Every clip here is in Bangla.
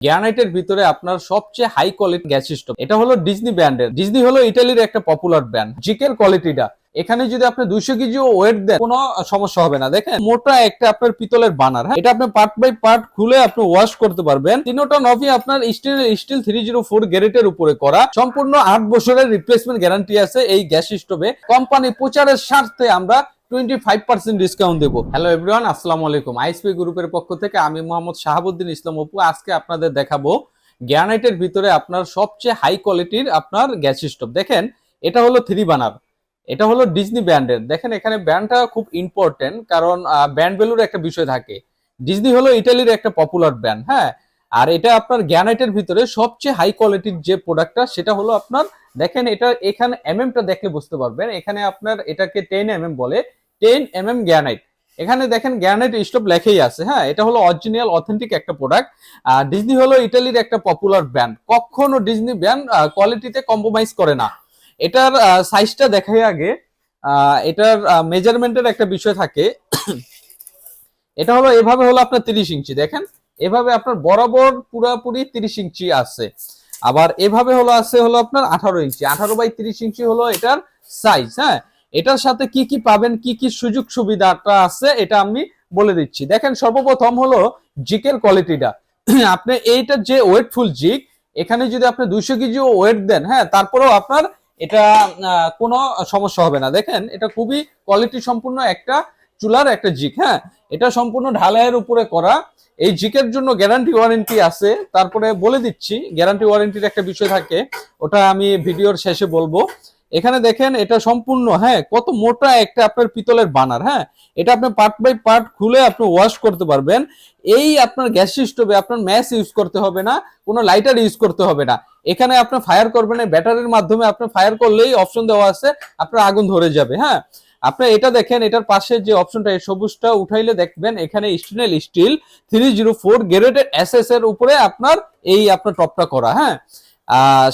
গ্রানাইটের ভিতরে আপনার সবচেয়ে হাই কোয়ালিটি গ্যাস স্টোভ। এটা হলো ডিজনি ব্র্যান্ডের ডিজনি হলো ইটালির একটা পপুলার ব্র্যান্ড জিকের কোয়ালিটিটা এখানে যদি আপনি দুইশো কেজি ওয়েট দেন, কোনো সমস্যা হবে না। দেখেন, মোটা একটা আপনার পিতলের বানার হ্যাঁ? এটা আপনি পার্ট বাই পার্ট খুলে আপনি ওয়াশ করতে পারবেন। তিনোটা নভি আপনার steel steel three zero four গ্যারেটের উপরে করা। সম্পূর্ণ আট বছরের রিপ্লেসমেন্ট গ্যারান্টি আছে এই গ্যাস স্টোভে। কোম্পানি প্রচারের স্বার্থে আমরা টোয়েন্টি ফাইভ পার্সেন্ট ডিসকাউন্ট দেবো। হ্যালো এভরিওয়ান আসসালামু আলাইকুম। আইসপি গ্রুপের পক্ষ থেকে আমি মোহাম্মদ শাহাবুদ্দিন ইসলাম অপু। আজকে আপনাদের দেখাবো গ্রানাইটের ভিতরে আপনার সবচেয়ে হাই কোয়ালিটির আপনার গ্যাস স্টোভ দেখেন, এটা হলো থ্রি বানার এটা হলো ডিজনি ব্র্যান্ডের দেখেন, এখানে ব্র্যান্ডটা খুব ইম্পর্টেন্ট কারণ ব্র্যান্ড ভ্যালুর একটা বিষয় থাকে। ডিজনি হলো ইটালির একটা পপুলার ব্র্যান্ড হ্যাঁ? আর এটা আপনার গ্রানাইটের ভিতরে সবচেয়ে হাই কোয়ালিটির যে প্রোডাক্টটা সেটা হলো আপনার, দেখেন, এটা এখানে এমএমটা দেখলে বুঝতে পারবেন। এখানে আপনার এটাকে টেন এমএম বলে। টেন এম এম গ্রানাইট এখানে দেখেন গ্রানাইট স্টোভ লেখেই আছে হ্যাঁ? এটা হলো অরিজিনাল অথেন্টিক একটা প্রোডাক্ট আর ডিজনি হলো ইটালির একটা পপুলার ব্র্যান্ড কখনো ডিজনি ব্র্যান্ড কোয়ালিটিতে কম্প্রোমাইজ করে না। এটার সাইজটা দেখাই আগে। এটার মেজারমেন্টের একটা বিষয় থাকে। এটা হলো, এভাবে হলো আপনার তিরিশ ইঞ্চি, দেখেন? এভাবে আপনার বরাবর পুরাপুরি তিরিশ ইঞ্চি আছে। আবার এভাবে হলো আছে হলো আপনার আঠারো ইঞ্চি। আঠারো বাই তিরিশ ইঞ্চি হলো এটার সাইজ হ্যাঁ? এটার সাথে কি কি পাবেন, কি কি সুযোগ সুবিধাটা আছে, এটা আমি বলে দিচ্ছি। দেখেন, সর্বপ্রথম হলো জিকের কোয়ালিটিটা। আপনি এইটা যে ওয়েটফুল জিক, এখানে যদি আপনি দুইশো কেজি ওয়েট দেন হ্যাঁ তারপরেও আপনার এটা কোনো সমস্যা হবে না। দেখেন, এটা খুবই কোয়ালিটি সম্পূর্ণ একটা চুলার একটা জিক হ্যাঁ। এটা সম্পূর্ণ ঢালাইয়ের উপরে করা। এই জিকের জন্য গ্যারান্টি ওয়ারেন্টি আছে। তারপরে বলে দিচ্ছি, গ্যারান্টি ওয়ারেন্টির একটা বিষয় থাকে, ওটা আমি ভিডিওর শেষে বলব। এখানে দেখেন এটা সম্পূর্ণ হ্যাঁ কত মোটা একটা আপনার পিতলের বানার হ্যাঁ। এটা আপনি পার্ট বাই পার্ট খুলে আপনি ওয়াশ করতে পারবেন। এই আপনার গ্যাস স্টোভে আপনার ম্যাচ ইউজ করতে হবে না, কোনো লাইটার ইউজ করতে হবে না। এখানে আপনি ফায়ার করবেন ব্যাটারির মাধ্যমে আপনি ফায়ার করলেই অপশন দেওয়া আছে, আপনার আগুন ধরে যাবে হ্যাঁ। আপনি এটা দেখেন, এটার পাশে যে অপশনটা এই সবুজটা উঠাইলে দেখবেন, এখানে stainless steel three zero four graded S এর উপরে আপনার এই আপনার টপটা করা হ্যাঁ।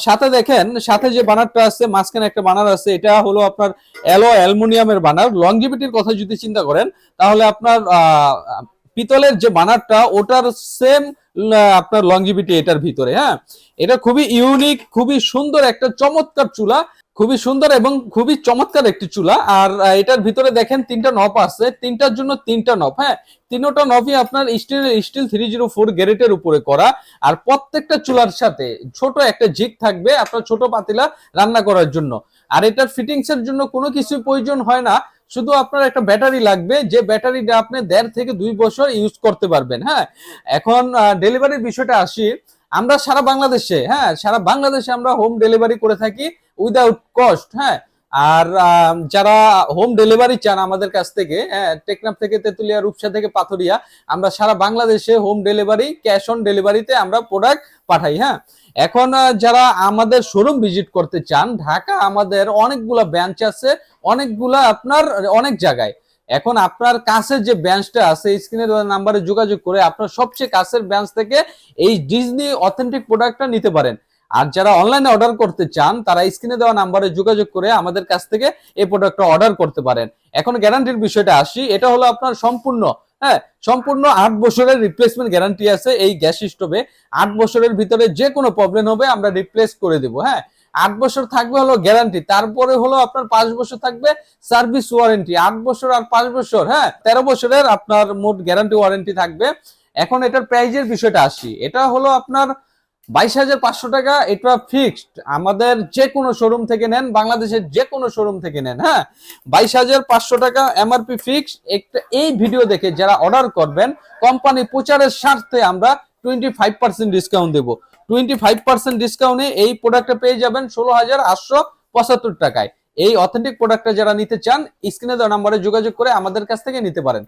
সাথে দেখেন, সাথে যে বানারটা আছে, মাঝখানে একটা বানার আছে, এটা হলো আপনার অ্যালো অ্যালমোনিয়ামের বানার। লংজিভিটির কথা যদি চিন্তা করেন, তাহলে আপনার পিতলের যে বানারটা, ওটার সেম আপনার লংজিভিটি এটার ভিতরে হ্যাঁ? এটা খুবই ইউনিক খুবই সুন্দর একটা চমৎকার চুলা। খুবই সুন্দর এবং খুবই চমৎকার একটি চুলা। আর এটার ভিতরে দেখেন তিনটা নব আছে। তিনটার জন্য তিনটা নব হ্যাঁ? তিনোটা নবই আপনার steel steel three zero four গ্যারেটের উপরে করা। আর প্রত্যেকটা চুলার সাথে ছোট একটা জিগ থাকবে আপনার ছোট পাতিলা রান্না করার জন্য। আর এটার ফিটিংস এর জন্য কোনো কিছু প্রয়োজন হয় না। শুধু আপনার একটা ব্যাটারি লাগবে। যে ব্যাটারিটা আপনি দেড় থেকে দুই বছর ইউজ করতে পারবেন হ্যাঁ? এখন ডেলিভারির বিষয়টা আসি। আমরা সারা বাংলাদেশে হ্যাঁ? সারা বাংলাদেশে আমরা হোম ডেলিভারি করে থাকি। উইদাউট কস্ট হ্যাঁ? আর যারা হোম ডেলিভারি চান আমাদের কাছ থেকে হ্যাঁ টেকনাফ থেকে তেতুলিয়া, রূপসা থেকে পাথরিয়া, আমরা সারা বাংলাদেশে হোম ডেলিভারি ক্যাশ অন ডেলিভারিতে আমরা প্রোডাক্ট পাঠাই হ্যাঁ? এখন যারা আমাদের শোরুম ভিজিট করতে চান, ঢাকা আমাদের অনেকগুলা ব্রাঞ্চ আছে, অনেকগুলা আপনার, অনেক জায়গায়। এখন আপনার কাছের যে ব্যাঞ্চটা আছে স্ক্রিনে দেওয়া নাম্বারে যোগাযোগ করে আপনার সবচেয়ে কাছের ব্রাঞ্চ থেকে এই ডিজনি অথেন্টিক প্রোডাক্টটা নিতে পারেন। আর যারা অনলাইনে অর্ডার করতে চান, তারা স্ক্রিনে দেওয়া নাম্বারে যোগাযোগ করে আমাদের কাছ থেকে এই প্রোডাক্টটা অর্ডার করতে পারেন। এখন গ্যারান্টির বিষয়টা আসি, এটা হলো আপনার সম্পূর্ণ হ্যাঁ সম্পূর্ণ আট বছরের রিপ্লেসমেন্ট গ্যারান্টি আছে এই গ্যাস স্টোভে আট বছরের ভিতরে যে কোনো প্রবলেম হবে, আমরা রিপ্লেস করে দেবো হ্যাঁ। আট বছর থাকবে হলো গ্যারান্টি তারপরে হলো আপনার পাঁচ বছর থাকবে সার্ভিস ওয়ারেন্টি আট বছর আর পাঁচ বছর হ্যাঁ তেরো বছরের আপনার মোট গ্যারান্টি ওয়ারেন্টি থাকবে। এখন এটার প্রাইজের বিষয়টা আসি। এটা হলো আপনার বাইশ হাজার পাঁচশো টাকা, এটা ফিক্সড আমাদের যে কোনো শোরুম থেকে নেন, বাংলাদেশের যে কোনো শোরুম থেকে নেন হ্যাঁ? বাইশ হাজার পাঁচশো টাকা এমআরপি ফিক্সড একটা, এই ভিডিও দেখে যারা অর্ডার করবেন কোম্পানি প্রচারের স্বার্থে আমরা টোয়েন্টি ফাইভ পার্সেন্ট ডিসকাউন্ট দেবো। টোয়েন্টি ফাইভ পার্সেন্ট ডিসকাউন্টে এই প্রোডাক্টটা পেয়ে যাবেন ষোলো হাজার আটশো পঁচাত্তর টাকায়। এই অথেন্টিক প্রোডাক্টটা যারা নিতে চান স্ক্রিনে দেওয়া নাম্বারে যোগাযোগ করে আমাদের কাছ থেকে নিতে পারেন।